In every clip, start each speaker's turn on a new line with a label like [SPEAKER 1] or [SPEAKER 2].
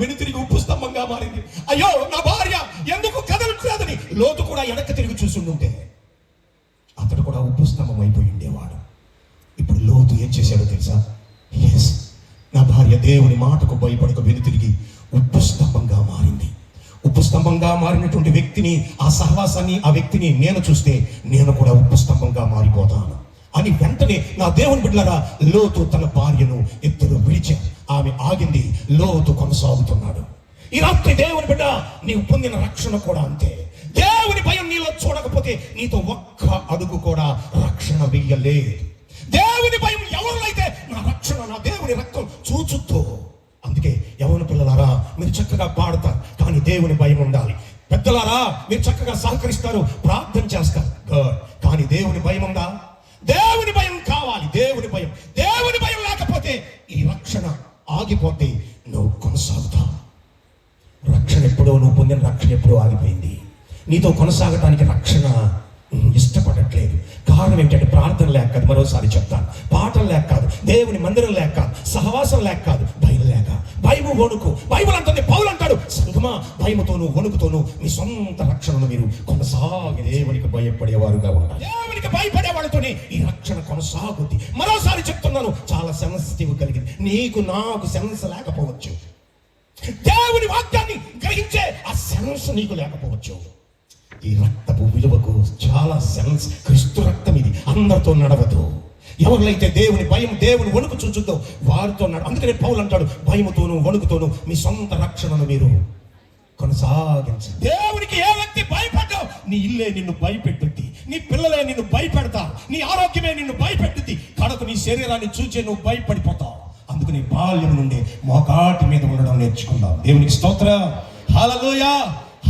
[SPEAKER 1] వెనుతిరిగి ఉప్పు స్తంభంగా మారింది. అయ్యో నా భార్య ఎందుకు కదలట్లేదని లోతు కూడా వెనక్కి తిరిగి చూసుండుంటే అతడు కూడా ఉప్పు స్తంభం అయిపోయి ఉండేవాడు. ఇప్పుడు లోతు ఏం చేశాడో తెలుసా? ఎస్ నా భార్య దేవుని మాటకు భయపడక వెనుతిరిగి ఉప్పు స్తంభంగా మారింది. ఉప్పు స్తంభంగా మారినటువంటి వ్యక్తిని ఆ సహవాసాన్ని ఆ వ్యక్తిని నేను చూస్తే నేను కూడా ఉప్పు స్తంభంగా మారిపోతాను. అని వెంటనే నా దేవుని బిడ్డలారా లోతు తన భార్యను ఇద్దరు విడిచారు. ఆమె ఆగింది లోతు కొనసాగుతున్నాడు. ఈ రాత్రి దేవుని బిడ్డ నీవు పొందిన రక్షణ కూడా అంతే. దేవుని భయం నీలో చూడకపోతే నీతో ఒక్క అడుగు కూడా రక్షణ వెయ్యలేదు. దేవుని భయం ఎవరిలో నా రక్షణ నా దేవుని రక్తం చూచుతో అందుకే యవన పిల్లలారా మీరు చక్కగా పాడతారు కానీ దేవుని భయం ఉండాలి. పెద్దలారా మీరు చక్కగా సహకరిస్తారు ప్రార్థన చేస్తారు. దేవుని మందిరం లేక సహవాసం లేక కాదు భయం లేక. భయము వణుకు. బైబుల్ అంటుంది పౌలు అంటాడు సంగమా భయముతోను వణుకుతోను మీ సొంత రక్షణను మీరు కొనసాగి దేవునికి భయపడేవారుగా ఉండాలి. దేవునికి భయపడేవాడితోనే ఈ రక్షణ కొనసాగుద్ది. మరోసారి చెప్తున్నాను చాలా సెన్సిటివ్ కలిగింది. నీకు నాకు సెన్స్ లేకపోవచ్చు. దేవుని వాక్యాన్ని గ్రహించే ఆ సెన్స్ నీకు లేకపోవచ్చు. ఈ రక్తపు విలువకు చాలా సెన్స్ క్రిస్తు రక్తం ఇది. అందరితో నడవదు. ఎవరిలైతే దేవుని భయం దేవుని వణుకు చూచుద్దో వారితో నడ అందుకనే పౌలు అంటాడు భయముతోను వణుకుతోను మీ సొంత రక్షణను మీరు కొనసాగించి దేవునికి ఏ వ్యక్తి భయపడ్డావు నీ ఇల్లే నిన్ను భయపెట్టుద్ది నీ పిల్లలే నిన్ను భయపెడతా నీ ఆరోగ్యమే నిన్ను భయపెట్టుద్ది కడకు నీ శరీరాన్ని చూచే నువ్వు భయపడిపోతావు. అందుకని బాల్యం నుండి మోకాటి మీద ఉండడం నేర్చుకుందాం. దేవునికి స్తోత్ర. హాలలోయా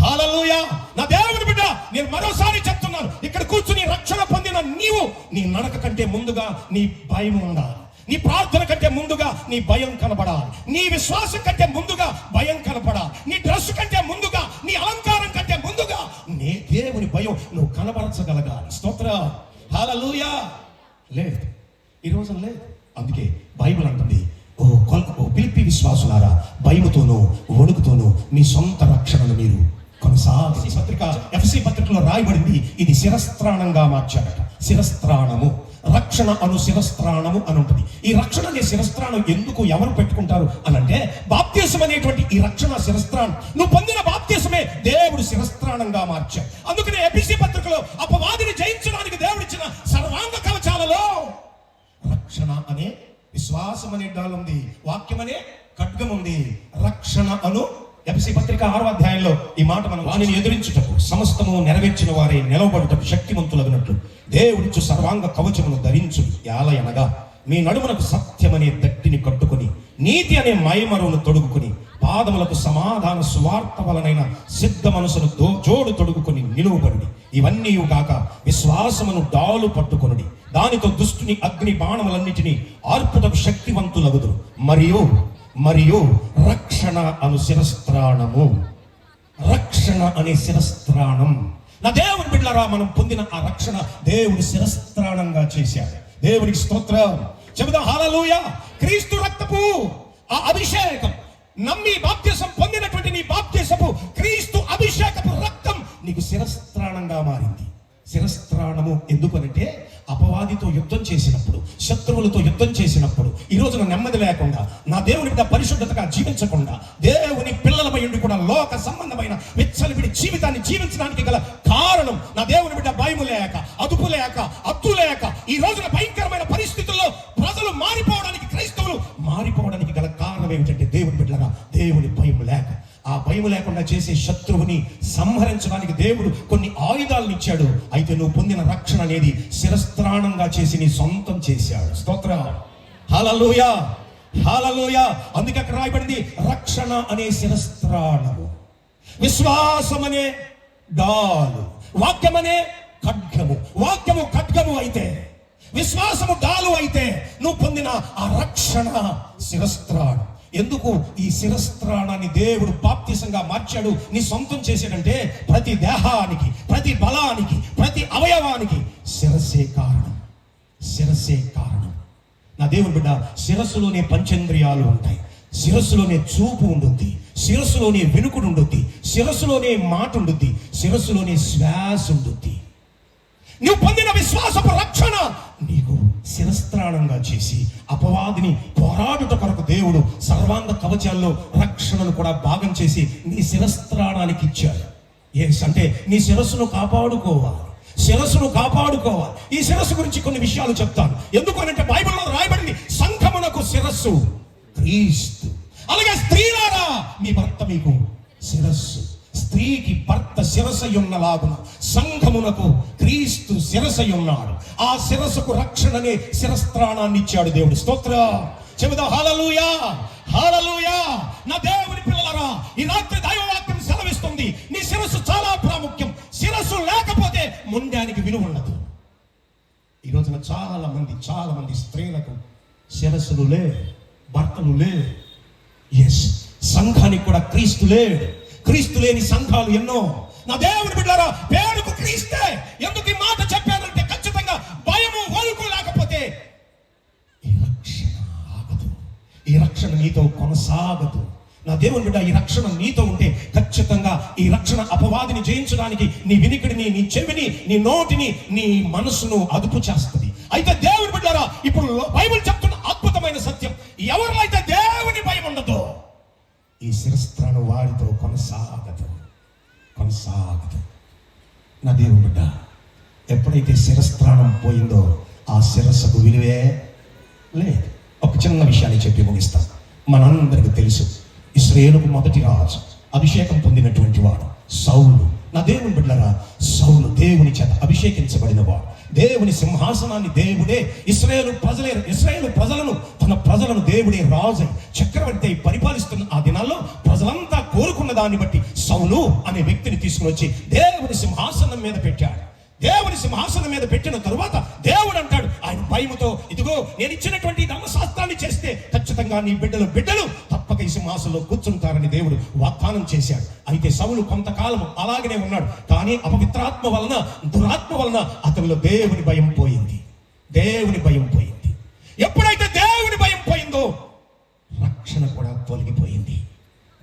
[SPEAKER 1] హాలలోయ నా దేవుని బిడ్డ నేను మరోసారి చెప్తున్నాను. ఇక్కడ కూర్చుని రక్షణ పొందిన నీవు నీ నడక కంటే ముందుగా నీ భయం ఉండాలి. నీ ప్రార్థన కంటే ముందుగా నీ భయం కనబడాలి. నీ విశ్వాసం కంటే ముందుగా భయం కనబడాలి నీ డ్రెస్ కంటే ముందుగా నీ అలంకారం కంటే ముందుగా నీ దేవుని భయం నువ్వు కనబరచగలగాలి. స్తోత్ర. హాలూయా లేదు. ఈ రోజున లేదు. అందుకే బైబిల్ అంటుంది ఓ కొల ఓ పిలిపి విశ్వాసులారా భయముతోనూ వణుకుతోనూ మీ సొంత రక్షణను మీరు కొనసాగి పత్రిక ఎఫ్సి పత్రికలో రాయబడింది ఇది శిరస్త్రాణంగా మార్చాడట శిరస్త్రాణము. రక్షణ అను శిరస్త్రాణము అని ఉంటుంది. ఈ రక్షణ అనే శిరస్త్రాణం ఎందుకు ఎవరు పెట్టుకుంటారు అని అంటే బాప్త్యసం అనేటువంటి ఈ రక్షణ శిరస్త్రాణం. నువ్వు పొందిన బాప్త్యసమే దేవుడు శిరస్త్రాణంగా మార్చాడు. అందుకనే ఎపిసి పత్రికలో అపవాదిని జయించడానికి దేవుడిచ్చిన సర్వాంగ కవచాలలో రక్షణ అనే విశ్వాసం అనే డాల్ ఉంది వాక్యం అనే ఖడ్గం ఉంది రక్షణ అను ఎఫ్సి పత్రిక ఆరో అధ్యాయంలో ఈ మాట మనం వాణిని ఎదురించుటకు సమస్తము నెరవేర్చిన వారే నిలవబడుటకు శక్తివంతులగినట్లు దేవుడిచ్చు సర్వాంగ కవచమును ధరించు యాలయనగా. మీ నడుమునకు సత్యమనే దట్టిని కట్టుకొని నీతి అనే మైమరువును తొడుగుకుని పాదములకు సమాధాన సువార్త వలనైన సిద్ధ మనసును దో- జోడు తొడుగుకొని నిలువబడి ఇవన్నీ కాక విశ్వాసమును డాలు పట్టుకొనుడి. దానితో దుష్టుని అగ్ని బాణములన్నిటినీ ఆర్పుటకు శక్తివంతులగుదురు. మరియు మరియు రక్షణ అను శిరస్త్రాణము. రక్షణ అనే శిరస్త్రాణం. నా దేవుని బిడ్డలారా మనం పొందిన ఆ రక్షణ దేవుడు శిరస్త్రాణంగా చేశాడు దేవునికి స్తోత్రం. చెబుదాం హాలూయ క్రీస్తు రక్తపు ఆ అభిషేకం నమ్మి బాప్త్యసం పొందినటువంటి నీ బాప్త్యసపు క్రీస్తు అభిషేకపు రక్తం నీకు శిరస్త్రాణంగా మారింది. శిరస్త్రాణము ఎందుకనంటే అపవాదితో యుద్ధం చేసినప్పుడు శత్రువులతో యుద్ధం చేసినప్పుడు ఈ రోజున నెమ్మది లేకుండా నా దేవుని బిడ్డ పరిశుద్ధతగా జీవించకుండా దేవుని పిల్లలపై ఉండి కూడా లోక సంబంధమైన విచ్చలవిడి జీవితాన్ని జీవించడానికి గల కారణం నా దేవుని బిడ్డ భయము లేక అదుపు లేక అత్తు లేక ఈ రోజున భయంకరమైన పరిస్థితి భయం లేకుండా చేసే శత్రువుని సంహరించడానికి దేవుడు కొన్ని ఆయుధాలను ఇచ్చాడు. అయితే నువ్వు పొందిన రక్షణ అనేది శిరస్త్రాణంగా చేసి నీ సొంతం చేశాడు. స్తోత్ర. హలలోయ హలలోయ అందుకే అక్కడ రాయబడింది రక్షణ అనే శిరస్త్రాణము. విశ్వాసం అనే డాలు. వాక్యం అనే ఖడ్గము. వాక్యము ఖడ్గము అయితే విశ్వాసము డాలు అయితే నువ్వు పొందిన ఆ రక్షణ శిరస్త్రాణం. ఎందుకు ఈ శిరస్త్రాణాన్ని దేవుడు బాప్తిసంగా మార్చాడు? నీ సొంతం చేసాడంటే ప్రతి దేహానికి ప్రతి బలానికి ప్రతి అవయవానికి శిరస్సే కారణం. శిరస్సే కారణం. నా దేవుని బిడ్డ శిరస్సులోనే పంచేంద్రియాలు ఉంటాయి. శిరస్సులోనే చూపు ఉంటుంది శిరస్సులోనే వెనుకుడు ఉండుద్ది. శిరస్సులోనే మాట ఉండుద్ది. శిరస్సులోనే శ్వాస ఉండుద్ది. నువ్వు పొందిన విశ్వాసపు రక్షణ నీకు శిరస్త్రాణంగా చేసి అపవాదిని పోరాడుట కొరకు దేవుడు సర్వాంగ కవచాల్లో రక్షణను కూడా భాగం చేసి నీ శిరస్త్రాణానికి ఇచ్చాడు. ఎస్ అంటే నీ శిరస్సును కాపాడుకోవాలి. శిరస్సును కాపాడుకోవాలి. ఈ శిరస్సు గురించి కొన్ని విషయాలు చెప్తాను. ఎందుకు అంటే బైబిల్లో రాయబడింది సంఘమునకు శిరస్సు క్రీస్తు. అలాగే స్త్రీలారా మీ భర్త మీకు శిరస్సు. స్త్రీకి భర్త శిరసయున్నలాగున సంఘమునకు క్రీస్తు శిరసయున్నాడు. ఆ శిరస్సుకు రక్షణనే శిరస్త్రాణాన్ని ఇచ్చాడు దేవుడు. స్తోత్ర. చెబుదా హాలలుయా హాలలుయా నా దేవుని పిల్లలరా ఈ రాత్రి దైవవాక్యం సెలవిస్తుంది. నీ శిరస్సు చాలా ప్రాముఖ్యం. శిరస్సు లేకపోతే ముండానికి విలువ ఉండదు. ఈ రోజున చాలా మంది చాలా మంది స్త్రీలకు శిరస్సులు లే భర్తలు లే ఎస్ సంఘానికి కూడా క్రీస్తు లేడు. క్రీస్తు లేని సంఘాలు ఎన్నో. నా దేవుని బిడ్డారా పేరుకు క్రీస్తే. ఎందుకు ఈ మాట చెప్పానంటే ఖచ్చితంగా భయము వణుకు లేకపోతే ఈ రక్షణ ఆగదు. ఈ రక్షణ నీతో కొనసాగదు. నా దేవుని బిడ్డ ఈ రక్షణ నీతో ఉంటే ఖచ్చితంగా ఈ రక్షణ అపవాదిని జయించడానికి నీ వినికిడిని నీ చెవిని నీ నోటిని నీ మనసును అదుపు చేస్తుంది. అయితే దేవుని బిడ్డారా ఇప్పుడు బైబిల్ చెప్తున్న అద్భుతమైన సత్యం. ఎవరిలో అయితే దేవుని భయం ఉండదో ఈ శిరస్త్రాను వారితో కొనసాగదు. కొనసాగదు. నా దేవుని బిడ్డ ఎప్పుడైతే శిరస్త్రాణం పోయిందో ఆ శిరస్సుకు విలువే లేదు. ఒక చిన్న విషయాన్ని చెప్పి ముగిస్తాం. మనందరికి తెలుసు ఇస్రేలుకు మొదటి రాజు అభిషేకం పొందినటువంటి వాడు సౌలు. నా దేవుని బిడ్డరా సౌలు దేవుని చేత అభిషేకించబడిన వాడు. దేవుని సింహాసనాన్ని దేవుడే ఇస్రాయేలు ప్రజలే ఇస్రాయేలు ప్రజలను తన ప్రజలను దేవుడే రాజు చక్రవర్తి అయి పరిపాలిస్తున్న ఆ దినాల్లో ప్రజలంతా కోరుకున్న దాన్ని బట్టి సౌలు అనే వ్యక్తిని తీసుకుని వచ్చి దేవుని సింహాసనం మీద పెట్టాడు. దేవుని సింహాసనం మీద పెట్టిన తరువాత దేవుడు అంటాడు ఆయన భయముతో ఇదిగో నేను ఇచ్చినటువంటి ధర్మశాస్త్రాన్ని చేస్తే ఖచ్చితంగా నీ బిడ్డలు బిడ్డలు తప్పక కూర్చుంటారని దేవుడు వాగ్దానం చేశాడు. అయితే సౌలు కొంతకాలం అలాగనే ఉన్నాడు. కానీ అపవిత్రాత్మ వలన దురాత్మ వలన అతనిలో దేవుని భయం పోయింది. దేవుని భయం పోయింది. ఎప్పుడైతే దేవుని భయం పోయిందో రక్షణ కూడా తొలగిపోయింది.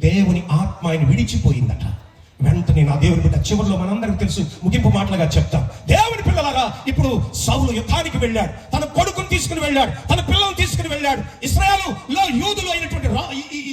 [SPEAKER 1] దేవుని ఆత్మ ఆయన విడిచిపోయిందట. వెంటనే నా దేవుని బిడ్డ చివరిలో మనందరికి తెలుసు ముగింపు మాటలుగా చెప్తాం. దేవుని పిల్లలారా ఇప్పుడు సౌలు యుద్ధానికి వెళ్ళాడు. తన కొడుకుని తీసుకుని వెళ్ళాడు. తన పిల్లలను తీసుకుని వెళ్ళాడు. ఇస్రాయలులో యూదులు అయినటువంటి రా- ఈ- ఈ-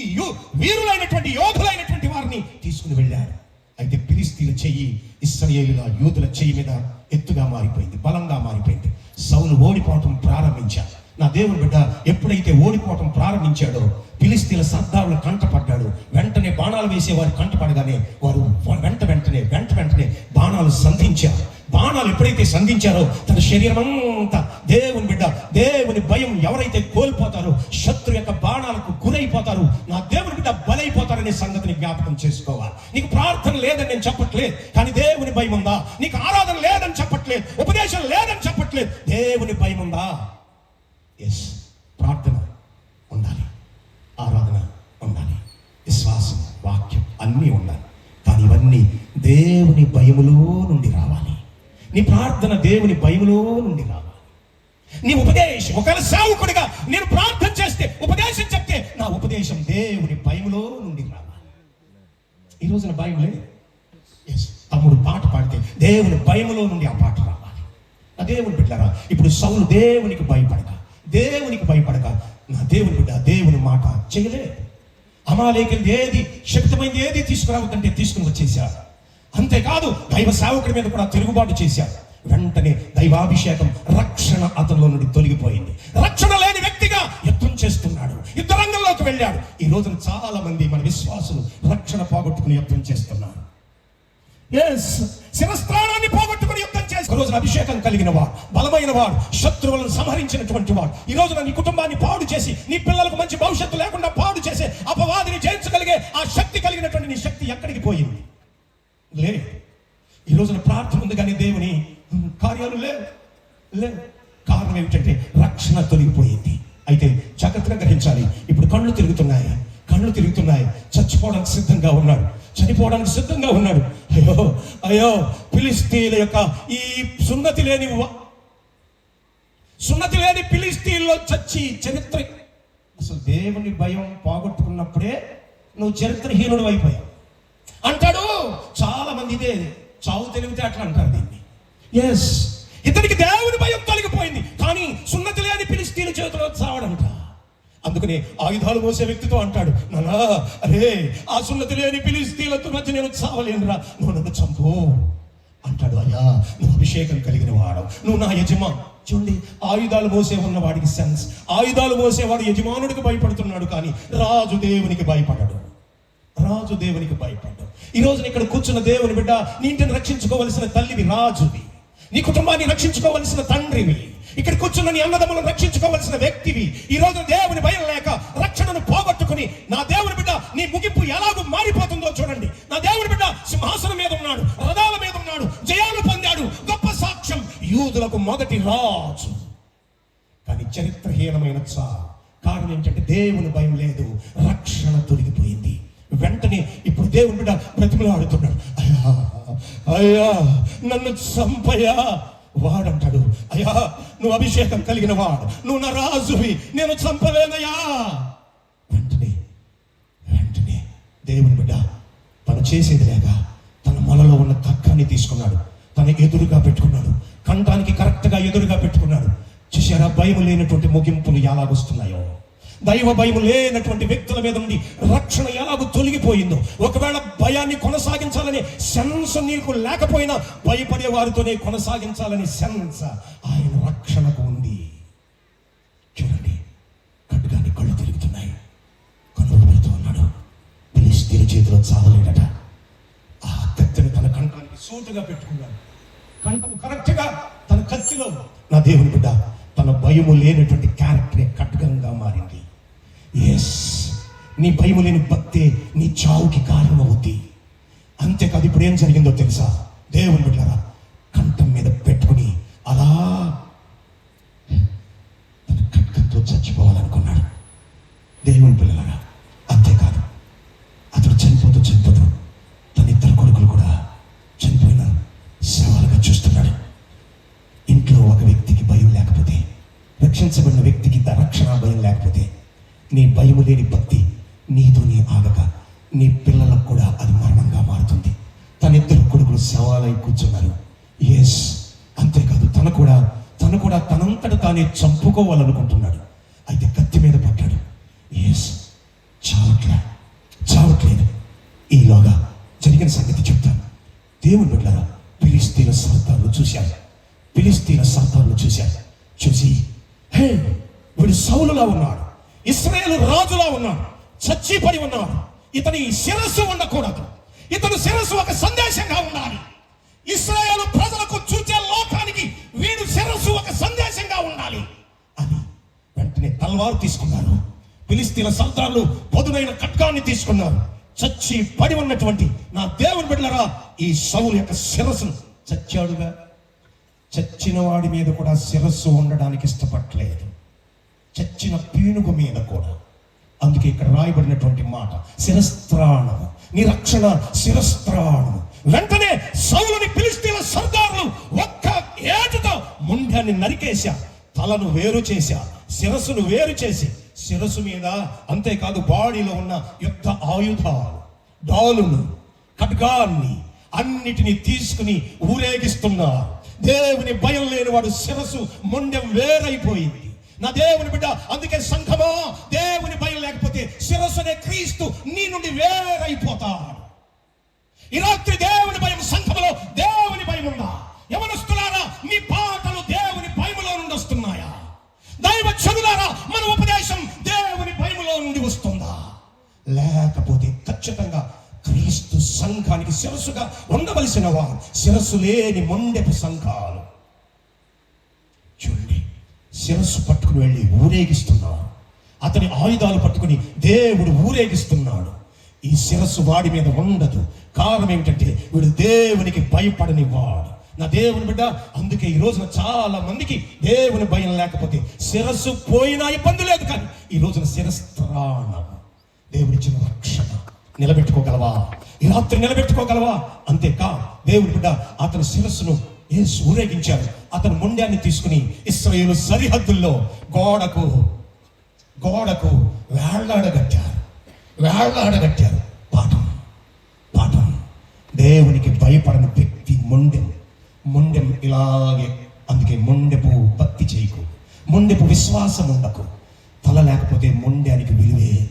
[SPEAKER 1] వీరులైనటువంటి యోధులైనటువంటి వారిని తీసుకుని వెళ్ళాడు. అయితే పిలిస్తీల చెయ్యి ఇస్రాయేలుల యూదుల చెయ్యి మీద ఎత్తుగా మారిపోయింది బలంగా మారిపోయింది. సౌలు ఓడిపోవటం ప్రారంభించాడు. నా దేవుని బిడ్డ ఎప్పుడైతే ఓడిపోవటం ప్రారంభించాడో పిలిస్తీల సర్దారులు కంటపడ్డాడు వెంటనే బాణాలు వేసేవారు కంటపడగానే వారు వెంట వెంటనే వెంట వెంటనే బాణాలు సంధించారు. బాణాలు ఎప్పుడైతే సంధించారో తన శరీరం అంతా దేవుని బిడ్డ దేవుని భయం ఎవరైతే కోల్పోతారో శత్రు యొక్క బాణాలకు గురైపోతారు నా దేవుని బిడ్డ బలైపోతారనే సంగతిని జ్ఞాపకం చేసుకోవాలి. నీకు ప్రార్థన లేదని నేను చెప్పట్లేదు కానీ దేవుని భయం ఉందా నీకు ఆరాధన లేదని చెప్పట్లేదు ఉపదేశం లేదని చెప్పట్లేదు దేవుని భయం ఉందా ఎస్ ప్రార్థన ఉండాలి. ఆరాధన ఉండాలి. విశ్వాసం వాక్యం అన్నీ ఉండాలి. కానీ ఇవన్నీ దేవుని భయములో నుండి రావాలి. నీ ప్రార్థన దేవుని భయములో నుండి రావాలి. నీ ఉపదేశం ఒకవేళ సేవకుడిగా నేను ప్రార్థన చేస్తే ఉపదేశం చెప్తే నా ఉపదేశం దేవుని భయములో నుండి రావాలి. ఈ రోజున భయం లేదు? ఎస్ తమ్ముడు పాట పాడితే దేవుని భయములో నుండి ఆ పాట రావాలి. నా దేవుని బిడ్డరా ఇప్పుడు సౌలు దేవునికి భయపడక దేవునికి భయపడక. నా దేవుని బిడ్డ దేవుని మాట చేయలేదు అమాలేకింది ఏది శక్తమైంది ఏది తీసుకురావద్దంటే తీసుకుని వచ్చేసాడు అంతేకాదు దైవ సేవకుడి మీద కూడా తిరుగుబాటు చేశాడు వెంటనే దైవాభిషేకం రక్షణ అతనిలో నుండి తొలగిపోయింది. రక్షణ లేని వ్యక్తిగా యుద్ధం చేస్తున్నాడు. యుద్ధ రంగంలోకి వెళ్ళాడు. ఈ రోజున చాలా మంది మన విశ్వాసులు రక్షణ పోగొట్టుకుని యుద్ధం చేస్తున్నారు. ఎస్ శిరస్థానాన్ని పోగొట్టుకుని యుద్ధం చేసి రోజున అభిషేకం కలిగిన వాడు బలమైన వాడు శత్రువులను సంహరించినటువంటి వాడు. ఈ రోజున నీ కుటుంబాన్ని పాడు చేసి నీ పిల్లలకు మంచి భవిష్యత్తు లేకుండా పాడు చేసే అపవాదిని జయించగలిగే ఆ శక్తి కలిగినటువంటి నీ శక్తి ఎక్కడికి పోయింది? లే. ఈ రోజున ప్రార్థన ఉంది కానీ దేవుని కార్యాలు లేవు లేవు. కారణం ఏమిటంటే రక్షణ తొలగిపోయింది. అయితే జాగ్రత్తగా గ్రహించాలి. ఇప్పుడు కళ్ళు తిరుగుతున్నాయి. కళ్ళు తిరుగుతున్నాయి. చచ్చిపోవడానికి సిద్ధంగా ఉన్నాడు. చనిపోవడానికి సిద్ధంగా ఉన్నాడు. అయ్యో అయ్యో ఫిలిస్తీన్ల యొక్క ఈ సున్నతి లేని సున్నతి లేని ఫిలిస్తీన్లో చచ్చి చరిత్ర అసలు దేవుని భయం పోగొట్టుకున్నప్పుడే నువ్వు చరిత్రహీనుడు అయిపోయావు. అంటాడు చాలా మంది ఇదే చావు తెలివితే అట్లా అంటారు దీన్ని. ఎస్ ఇతనికి దేవుని భయం తొలగిపోయింది. కానీ సున్నతి లేని పిలిస్తీని చేతిలో చావడంట అందుకని ఆయుధాలు మోసే వ్యక్తితో అంటాడు నానా అరే ఆ సున్నతి లేని పిలిస్తీలతో మధ్య నేను చావలేనురా నువ్వు నన్ను చంపు. అంటాడు అయ్యా నువ్వు అభిషేకం కలిగిన వాడు నువ్వు నా యజమా చూడండి ఆయుధాలు మోసే ఉన్నవాడికి సెన్స్. ఆయుధాలు మోసేవాడు యజమానుడికి భయపడుతున్నాడు కానీ రాజు దేవునికి భయపడడు. రాజు దేవునికి భయపడ్డాడు ఈ రోజున ఇక్కడ కూర్చున్న దేవుని బిడ్డ నీ ఇంటిని రక్షించుకోవలసిన తల్లివి రాజువి నీ కుటుంబాన్ని రక్షించుకోవలసిన తండ్రివి. ఇక్కడ కూర్చున్న నీ అన్నదమ్ములను రక్షించుకోవలసిన వ్యక్తివి. ఈ రోజు దేవుని భయం లేక రక్షణను పోగొట్టుకుని నా దేవుని బిడ్డ నీ ముగింపు ఎలాగో మారిపోతుందో చూడండి. నా దేవుని బిడ్డ సింహాసనం మీద ఉన్నాడు రథాల మీద ఉన్నాడు జయాలు పొందాడు గొప్ప సాక్ష్యం. యూదులకు మొదటి రాజు. కానీ చరిత్రహీనమైన చా కారణం ఏంటంటే దేవుని భయం లేదు రక్షణ తొలగిపోయింది. వెంటనే ఇప్పుడు దేవుని బిడ్డ బ్రతిమలాడుతున్నాడు. అయ్యా అయ్యా నన్ను చంపయా వాడంటాడు. అయ్యా నువ్వు అభిషేకం కలిగిన వాడు నువ్వు నా రాజువి. నేను చంపలేనయా వెంటనే వెంటనే దేవుని బిడ్డ తను చేసేది లేక తన మొలలో ఉన్న కక్కాన్ని తీసుకున్నాడు. తన ఎదురుగా పెట్టుకున్నాడు. కంఠానికి కరెక్ట్గా ఎదురుగా పెట్టుకున్నాడు. చూసారా భయం లేనటువంటి ముగింపులు ఎలాగొస్తున్నాయో? దైవ భయం లేనటువంటి వ్యక్తుల మీద నుండి రక్షణ ఎలాగో తొలగిపోయిందో ఒకవేళ భయాన్ని కొనసాగించాలనే సెన్స్ నీకు లేకపోయినా భయపడే వారితోనే కొనసాగించాలనే సెన్స్ ఆయన రక్షణకు ఉంది. చూడండి కట్టుగాని కళ్ళు తిరుగుతున్నాయి. కన్నులు ఉన్నాడు. ఫిలిస్తీన్ చేతిలో చావలేడట. ఆ కత్తిని తన కంఠానికి సూటుగా పెట్టుకున్నాడు. కంఠము కరెక్ట్గా తన కత్తిలో నా దేవుని బిడ్డ తన భయము లేనటువంటి క్యారెక్టర్ ఖడ్గంగా మారింది. ఎస్ నీ భయము లేని భక్తే నీ చావుకి కారణమవుద్ది. అంతేకాదు ఇప్పుడు ఏం జరిగిందో తెలుసా? దేవుని బిడ్డారా కంఠం మీద నీతోనే ఆగక నీ పిల్లలకు కూడా అది మరణంగా మారుతుంది. తన ఇద్దరు కొడుకులు శవాలై కూర్చున్నారు. ఎస్ అంతేకాదు తను కూడా తను కూడా తనంతట తానే చంపుకోవాలనుకుంటున్నాడు. అయితే కత్తి మీద పడ్డాడు. ఎస్ చావట్లే చావట్లేదు. ఈలోగా జరిగిన సంగతి చెప్తాను. దేవుని బిడ్డరా పిలిస్తీన సర్దార్లు చూశారు. పిలిస్తీన సర్దార్లు చూశారు. చూసి హే వీడు సౌలులా ఉన్నాడు. ఇస్రాయేల్ రాజులా ఉన్నాడు. చచ్చిపడి ఉన్నవాడు. ఇతని శిరస్సు ఉండకూడదు. ఇతను శిరస్సు ఒక సందేశంగా ఉండాలి. ఇస్రాయేల్ ప్రజలకు చూచే లోకానికి వీడు శిరస్సు ఒక సందేశంగా ఉండాలి అని వెంటనే తల్వారు తీసుకున్నారు. పిలిస్తీన సంతాలు పదునైన ఖడ్గాన్ని తీసుకున్నారు. చచ్చి పడి ఉన్నటువంటి నా దేవుని బిడ్డలరా ఈ సౌలు యొక్క శిరస్సును చచ్చాడుగా. చచ్చిన వాడి మీద కూడా శిరస్సు ఉండడానికి ఇష్టపడలేదు. చచ్చిన పీనుగు మీద కూడా. అందుకే ఇక్కడ రాయబడినటువంటి మాట శిరస్త్రాణము నీ రక్షణ శిరస్త్రాణము. వెంటనే సౌలుని పిలిస్తీన సర్దారులు ఒక్క ఏటుతో ముండాన్ని నరికేశా తలను వేరు చేశా శిరస్సును వేరు చేసి శిరస్సు మీద అంతేకాదు బాడీలో ఉన్న యుద్ధ ఆయుధాలు డాలును ఖడ్గాన్ని అన్నిటిని తీసుకుని ఊరేగిస్తున్నారు. దేవుని భయం లేని వాడు శిరస్సు ముండెం వేరైపోయింది. నా దేవుని బిడ్డ అందుకే సంఘమా దేవుని భయం శిరస్సునే క్రీస్తు నీ నుండి వేరైపోతాడు. ఈ రాత్రి దేవుని భయం సంఘములో దేవుని భయం ఉందా? యవనస్తులారా మీ పాటలు దేవుని భయములో నుండి వస్తున్నాయా? దైవ చదువులారా మన ఉపదేశం దేవుని భయములో నుండి వస్తుందా? లేకపోతే ఖచ్చితంగా క్రీస్తు సంఘానికి శిరస్సుగా ఉండవలసిన వారు శిరస్సు లేని మొండెపు సంఘాలు. చూడండి శిరస్సు పట్టుకుని వెళ్ళి ఊరేగిస్తున్నారు. అతని ఆయుధాలు పట్టుకుని దేవుడు ఊరేగిస్తున్నాడు. ఈ శిరస్సు వాడి మీద ఉండదు. కారణం ఏమిటంటే వీడు దేవునికి భయపడని వాడు నా దేవుని బిడ్డ అందుకే ఈ రోజున చాలా మందికి దేవుని భయం లేకపోతే శిరస్సు పోయినా ఇబ్బంది లేదు కానీ ఈ రోజున శిరస్త్రాణం దేవుడిచ్చిన రక్షణ నిలబెట్టుకోగలవా? ఈ రాత్రి నిలబెట్టుకోగలవా? అంతేకా దేవుని బిడ్డ అతని శిరస్సును ఏ ఊరేగించారు అతను ముండ్యాన్ని తీసుకుని ఇస్రాయేల్ సరిహద్దుల్లో గోడకు గోడకు వేళ్ళాడగట్టారు. వేళ్ళాడగట్టారు. పాఠం. పాఠం. దేవునికి భయపడని వ్యక్తి మొండెం. మొండెం ఇలాగే అందుకే మొండెపు భక్తి చేయకు. మొండెపు విశ్వాసం ఉండకు. తల లేకపోతే మొండెనికి విలువే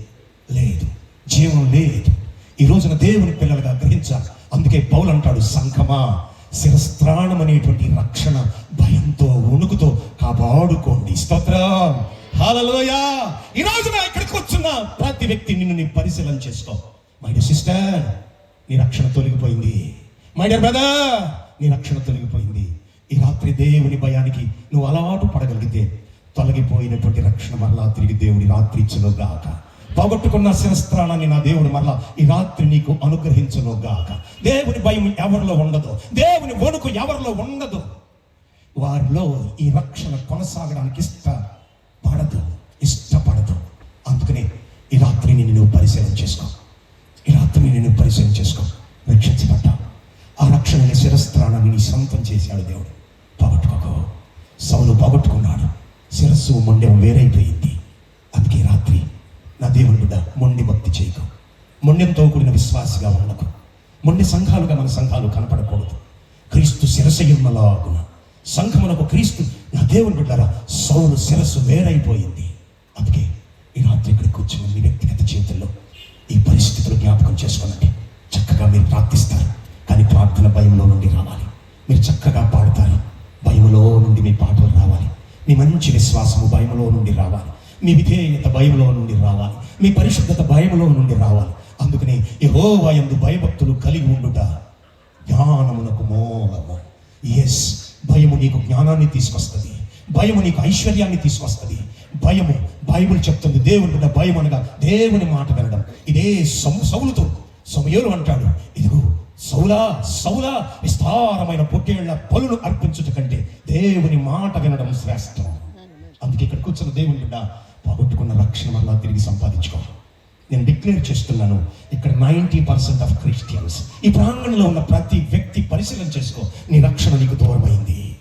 [SPEAKER 1] లేదు. జీవం లేదు. ఈ రోజున దేవుని పిల్లలుగా గ్రహించాలి. అందుకే పౌలు అంటాడు సంఘమా శిరస్త్రాణం అనేటువంటి రక్షణ భయంతో వణుకుతో కాపాడుకోండి. స్తోత్రం. హాలలోయా. ఈ నా ఇక్కడికి వచ్చిన ప్రతి వ్యక్తి నిన్ను నీ పరిశీలన చేసుకో మై డియర్ సిస్టర్ నీ రక్షణ తొలగిపోయింది. మై డియర్ బ్రదర్ నీ రక్షణ తొలగిపోయింది. ఈ రాత్రి దేవుని భయానికి నువ్వు అలవాటు పడగలిగితే తొలగిపోయినటువంటి రక్షణ మరలా తిరిగి దేవుని రాత్రి ఇచ్చును గాక. పోగొట్టుకున్న శిరస్త్రాణాన్ని నా దేవుడు మరలా ఈ రాత్రి నీకు అనుగ్రహించను గాక. దేవుని భయం ఎవరిలో ఉండదు? దేవుని వణుకు ఎవరిలో ఉండదు? వారిలో ఈ రక్షణ కొనసాగడానికి పడదు ఇష్టపడదు. అందుకనే ఈ రాత్రిని నువ్వు పరిశీలన చేసుకో. ఈ రాత్రిని నేను పరిశీలన చేసుకో. రక్షించబడ్డా. ఆ రక్షణ శిరస్త్రాణాన్ని నీ సొంతం చేశాడు దేవుడు. పోగొట్టుకోకు. సౌలు పోగొట్టుకున్నాడు. శిరస్సు మొండెం వేరైపోయింది. అందుకే రాత్రి నా దేవుని బిడ్డ మొండి భక్తి చేయకు. మొండెంతో కూడిన విశ్వాసిగా ఉండకు. మొండి సంఘాలుగా మన సంఘాలు కనపడకూడదు. క్రీస్తు శిరసయున్నలాగున సంఘమునకు క్రీస్తు నా దేవుని బిడ్డారా సౌలు శిరస్సు వేరైపోయింది. అందుకే ఈ రాత్రి ఇక్కడ కూర్చుని మీ వ్యక్తిగత జీవితంలో ఈ పరిస్థితులు జ్ఞాపకం చేసుకోనండి. చక్కగా మీరు ప్రార్థిస్తారు. కానీ ప్రార్థన భయంలో నుండి రావాలి. మీరు చక్కగా పాడతారు. భయములో నుండి మీ పాటలు రావాలి. మీ మంచి విశ్వాసము భయములో నుండి రావాలి. మీ విధేయత భయములో నుండి రావాలి. మీ పరిశుద్ధత భయములో నుండి రావాలి. అందుకని యెహోవా యందు భయభక్తులు కలిగి ఉండుట జ్ఞానమునకు మూలము. ఎస్ భయము నీకు జ్ఞానాన్ని తీసుకొస్తుంది. భయము నీకు ఐశ్వర్యాన్ని తీసుకొస్తుంది. భయము బైబుల్ చెప్తుంది. దేవుని బిడ్డ భయం అనగా దేవుని మాట వినడం. ఇదే సౌ- సౌలుతో సమయలు అంటాడు. ఇదిగో సౌలా సౌలా విస్తారమైన పొట్టేళ్ళ పనులు అర్పించుట కంటే దేవుని మాట వినడం శ్రేష్టం. అందుకే ఇక్కడ కూర్చున్న దేవుని బిడ్డ పోగొట్టుకున్న రక్షణ వల్ల తిరిగి సంపాదించుకోవాలి నేను డిక్లేర్ చేస్తున్నాను ఇక్కడ నైంటీ పర్సెంట్ ఆఫ్ క్రిస్టియన్స్ ఈ ప్రాంగణంలో ఉన్న ప్రతి వ్యక్తి పరిశీలన చేసుకో నీ రక్షణ నీకు దూరమైంది.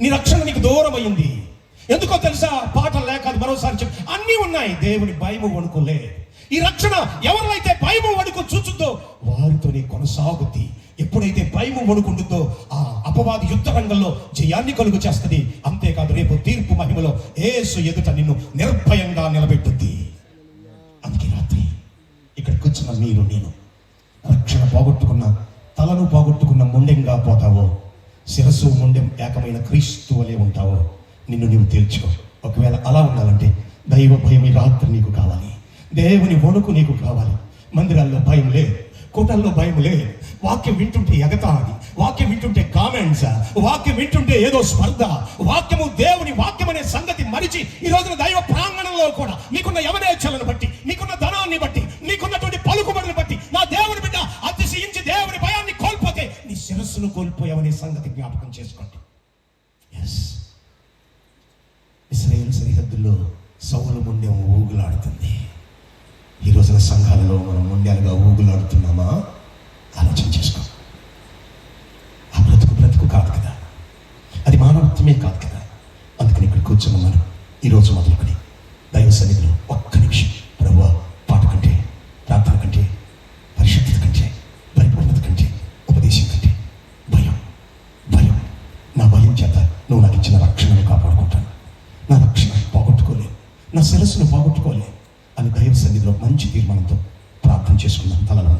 [SPEAKER 1] నీ రక్షణ నీకు దూరమైంది. ఎందుకో తెలుసా? పాట లేక మరోసారి చెప్పి అన్నీ ఉన్నాయి. దేవుని భయము వణుకులే. ఈ రక్షణ ఎవరినైతే భయము వణుకు చూచుద్దో వారితోనే కొనసాగుద్ది. ఎప్పుడైతే భయము వణుకుంటుందో ఆ అపవాది యుద్ధ రంగంలో జయాన్ని కలుగు చేస్తుంది. అంతేకాదు రేపు తీర్పు మహిమలో ఏసు ఎదుట నిన్ను నిర్భయంగా నిలబెట్టుద్ది. అందుకే రాత్రి ఇక్కడికి వచ్చిన మీరు నేను రక్షణ పోగొట్టుకున్న తలను పోగొట్టుకున్న ముండెంగా పోతావో శిరస్సు ముండెం ఏకమైన క్రీస్తు వలె ఉంటావో నిన్ను నీవు తేల్చుకో ఒకవేళ అలా ఉండాలంటే దైవ భయం ఈ రాత్రి నీకు కావాలి. దేవుని వణుకు నీకు కావాలి. మందిరాల్లో భయం లే కూటల్లో భయం లే వాక్యం వింటుంటే ఎగతాది వాక్యం వింటుంటే కామెంట్స్ వాక్యం వింటుంటే ఏదో స్పర్ధ. వాక్యము దేవుని వాక్యం అనే సంగతి మరిచి ఈ రోజున దైవ ప్రాంగణంలో కూడా నీకున్న యవనేచ్ఛలను బట్టి నీకున్న ధనాన్ని బట్టి మనస్సును కోల్పోయామనే సంగతి జ్ఞాపకం చేసుకోండి. ఎస్ ఇస్రాయేల్ సరిహద్దుల్లో సౌలు ముండెం ఊగులాడుతుంది. ఈ రోజున సంఘాలలో మనం ముండ్యాలుగా ఊగులాడుతున్నామా? ఆలోచన చేసుకో. ఆ బ్రతుకు బ్రతుకు కాదు కదా. అది మానవత్వమే కాదు కదా. అందుకని ఇక్కడ కూర్చొని ఉన్నారు. ఈరోజు మొదలుకొని దైవ సన్నిధిలో ఒక్క నిమిషం. నా శిరస్సును పోగొట్టుకోలే అని దైవ సన్నిధిలో మంచి తీర్మానంతో ప్రార్థన చేసుకుందాం. తలలో